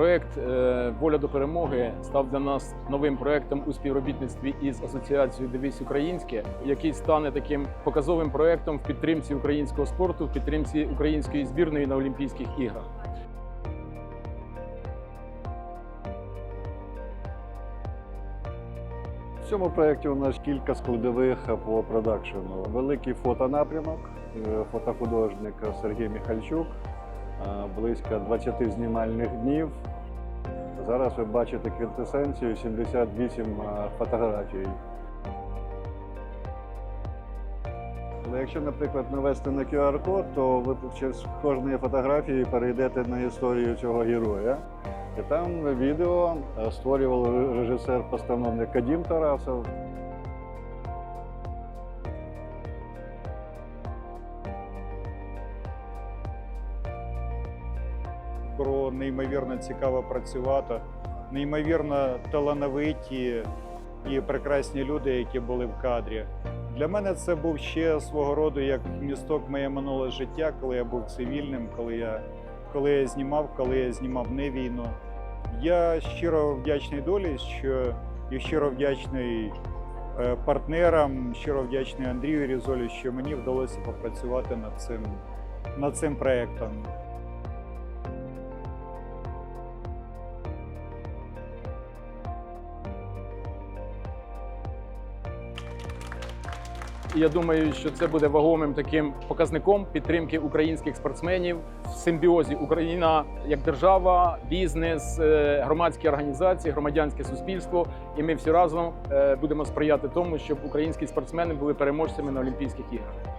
Проект е, Воля до перемоги став для нас новим проектом у співробітництві із асоціацією Дивись Українське, який стане таким показовим проектом в підтримці українського спорту, в підтримці української збірної на Олімпійських іграх. В цьому проєкті у нас кілька складових по продакшену. Великий фотонапрямок, е, фотохудожник Сергій Міхальчук, близько 20 знімальних днів. Зараз ви бачите квінтесенцію 78 е, фотографій. Але якщо, наприклад, навести на QR-код, то ви через кожної фотографії перейдете на історію цього героя. І там відео е, створював режисер-постановник Кадім Тарасов. Про неймовірно цікаво працювати, неймовірно талановиті і прекрасні люди, які були в кадрі. Для мене це був ще свого роду як місток моє минуле життя, коли я був цивільним, коли я, коли я знімав, коли я знімав не війну. Я щиро вдячний долі, що і щиро вдячний е, партнерам, щиро вдячний Андрію Різолі, що мені вдалося попрацювати над цим, над цим проєктом. І я думаю, що це буде вагомим таким показником підтримки українських спортсменів в симбіозі Україна як держава, бізнес, е, громадські організації, громадянське суспільство. І ми всі разом е, будемо сприяти тому, щоб українські спортсмени були переможцями на Олімпійських іграх.